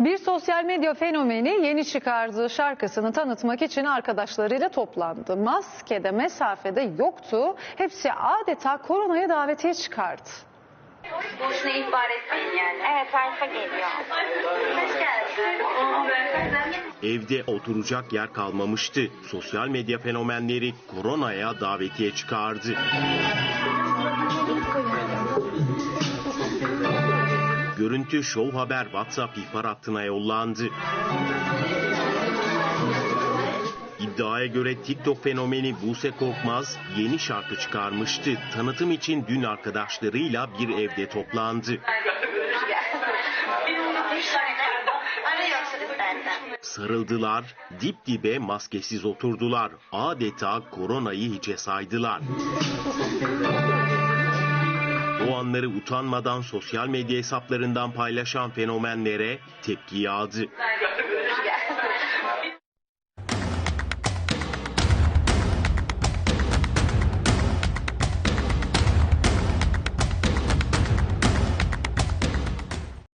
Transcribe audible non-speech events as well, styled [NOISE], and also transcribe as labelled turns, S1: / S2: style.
S1: Bir sosyal medya fenomeni yeni çıkardığı şarkısını tanıtmak için arkadaşlarıyla toplandı. Maskede mesafede yoktu. Hepsi adeta koronaya davetiye çıkardı.
S2: Boşuna ihbar etmeyin yani.
S3: Evet tarife geliyor.
S2: Hoş geldin.
S4: Evde oturacak yer kalmamıştı. Sosyal medya fenomenleri koronaya davetiye çıkardı. Görüntü Show Haber WhatsApp ihbar hattına yollandı. İddiaya göre TikTok fenomeni Buse Korkmaz yeni şarkı çıkarmıştı. Tanıtım için dün arkadaşlarıyla bir evde toplandı. Sarıldılar, dip dibe maskesiz oturdular. Adeta koronayı hiçe saydılar. Anları utanmadan sosyal medya hesaplarından paylaşan fenomenlere tepki yağdı. [LAUGHS]